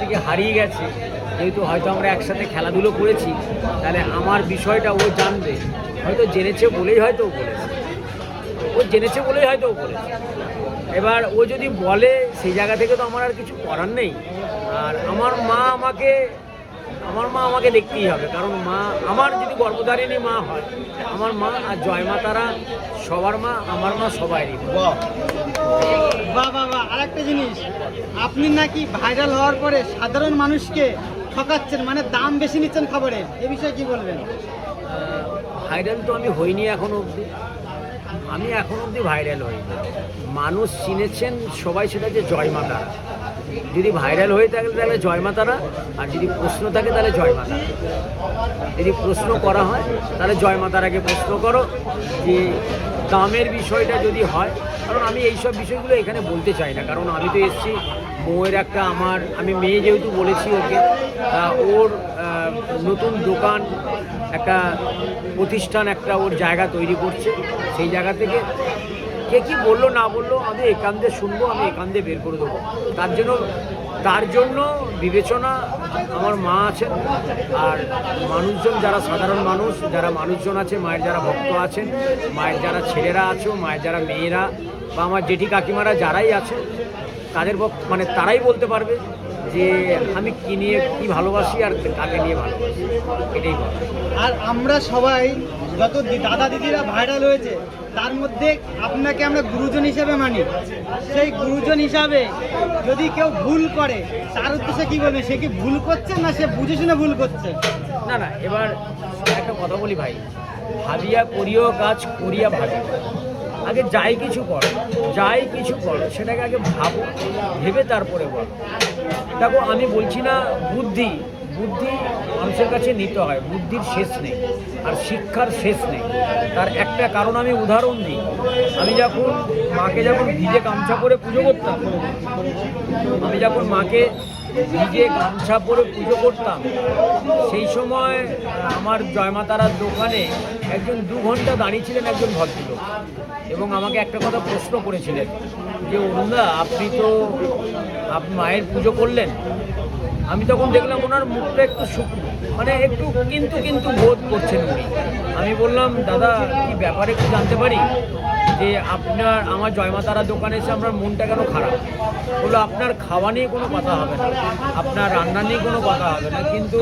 থেকে হারিয়ে গেছে, যেহেতু হয়তো আমরা একসাথে খেলাধুলো করেছি, তাহলে আমার বিষয়টা ও জানবে। হয়তো জেনেছে বলেই হয়তো ও বলেছে। ও জেনেছে বলেই হয়তো ও বলেছে। এবার ও যদি বলে, সেই জায়গা থেকে তো আমার আর কিছু করার নেই। আর আমার মা আমাকে, আমার মা আমাকে দেখতেই হবে। কারণ মা, আমার যদি গর্ভধারিণী মা হয়, আমার মা আর জয় মা তারা সবার মা, আমার মা সবারই জিনিস। আপনি নাকি ভাইরাল হওয়ার পরে সাধারণ মানুষকে ঠকাচ্ছেন মানে দাম বেশি নিচ্ছেন খাবারের এ বিষয়ে কি বলবেন? ভাইরাল তো আমি হইনি এখনও অবধি। আমি এখন অবধি ভাইরাল হইনি। মানুষ চিনেছেন সবাই সেটা যে জয় মাতারা যদি ভাইরাল হয়ে থাকে তাহলে জয় মাতারা আর যদি প্রশ্ন থাকে তাহলে জয় মাতারা যদি প্রশ্ন করা হয় তাহলে জয় মাতারাকে প্রশ্ন করো যে দামের বিষয়টা যদি হয় কারণ আমি এইসব বিষয়গুলো এখানে বলতে চাই না। কারণ আমি তো এসেছি, বউয়ের একটা আমার, আমি মেয়ে যেহেতু বলেছি ওকে ওর নতুন দোকান, একটা প্রতিষ্ঠান, একটা ওর জায়গা তৈরি করছে। সেই জায়গা থেকে কে কী বলল না বলল, আমি একান্দে শুনব, আমি একান্দে বের করে দেবো। তার জন্য তার জন্য বিবেচনা আমার মা আছেন আর মানুষজন যারা সাধারণ মানুষ, যারা মানুষজন আছে, মায়ের যারা ভক্ত আছেন, মায়ের যারা ছেলেরা আছো, মায়ের যারা মেয়েরা বা আমার জেঠি কাকিমারা যারাই আছে তাদের মানে তারাই বলতে পারবে যে আমি কি নিয়ে কি ভালোবাসি আর কাকে নিয়ে ভালোবাসি এটাই বলে। আর আমরা সবাই যত দি- দাদা দিদিরা ভাইরাল হয়েছে তার মধ্যে আপনাকে আমরা গুরুজন হিসেবে মানি। সেই গুরুজন হিসাবে যদি কেউ ভুল করে তার উদ্দেশ্যে কি বলবে? সে কি ভুল করছে না সে বুঝে শুনে ভুল করছে? না না এবার একটা কথা বলি ভাই। ভাবিয়া করিও কাজ করিয়া ভাবি আগে যাই কিছু করো, যাই কিছু করো, সেটাকে আগে ভাবো, ভেবে তারপরে বলো। দেখো, আমি বলছি না বুদ্ধি বুদ্ধি মানুষের কাছে নিতে হয়, বুদ্ধির শেষ নেই, আর শিক্ষার শেষ নেই। তার একটা কারণ আমি উদাহরণ দিই, আমি যখন মাকে যখন ভিজে গামছা করে পুজো করতাম, আমি যখন মাকে ভিজে গামছা পরে পুজো করতাম। সেই সময়, আমার জয়মাতারার দোকানে একজন দু ঘণ্টা দাঁড়িয়েছিলেন একজন ভদ্রলোক এবং আমাকে একটা কথা প্রশ্ন করেছিলেন যে, অরুণদা, আপনি তো আপনি মায়ের পুজো করলেন? আমি তখন দেখলাম ওনার মুখটা একটু শুকনো মানে একটু কিন্তু কিন্তু বোধ করছেন উনি। আমি বললাম, দাদা, কি ব্যাপারে একটু জানতে পারি? যে আপনার, আমার জয়মাতারা দোকানে এসে আপনার মনটা কেন খারাপ? বলল আপনার খাওয়া নিয়ে কোনো কথা হবে না, আপনার রান্না নিয়ে কোনো কথা হবে না, কিন্তু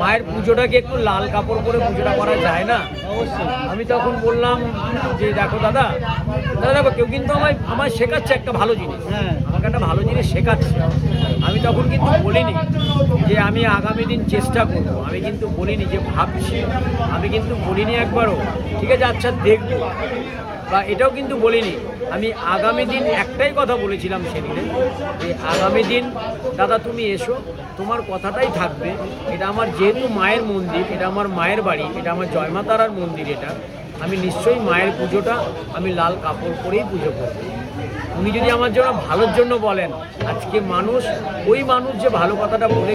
মায়ের পুজোটাকে একটু লাল কাপড় পরে পুজোটা করা যায় না? আমি তখন বললাম যে, দেখো দাদা দাদা, দেখো, কেউ কিন্তু আমায় আমায় শেখাচ্ছে একটা ভালো জিনিস। হ্যাঁ। আমাকে একটা ভালো জিনিস শেখাচ্ছে। আমি তখন কিন্তু বলিনি যে আমি আগামী দিন চেষ্টা করব। আমি কিন্তু বলিনি যে ভাবছি। আমি কিন্তু বলিনি একবারও। ঠিক আছে আচ্ছা দেখব। বা এটাও কিন্তু বলিনি। আমি আগামী দিন একটাই কথা বলেছিলাম সেদিনে যে আগামী দিন, দাদা তুমি এসো। তোমার কথাটাই থাকবে। এটা আমার যেহেতু মায়ের মন্দির, এটা আমার মায়ের বাড়ি, এটা আমার জয়মাতারার মন্দির এটা। আমি নিশ্চয়ই মায়ের পুজোটা আমি লাল কাপড় পরেই পুজো করব। উনি যদি আমার জন্য ভালোর জন্য বলেন, আজকে মানুষ, ওই মানুষ যে ভালো কথাটা বলে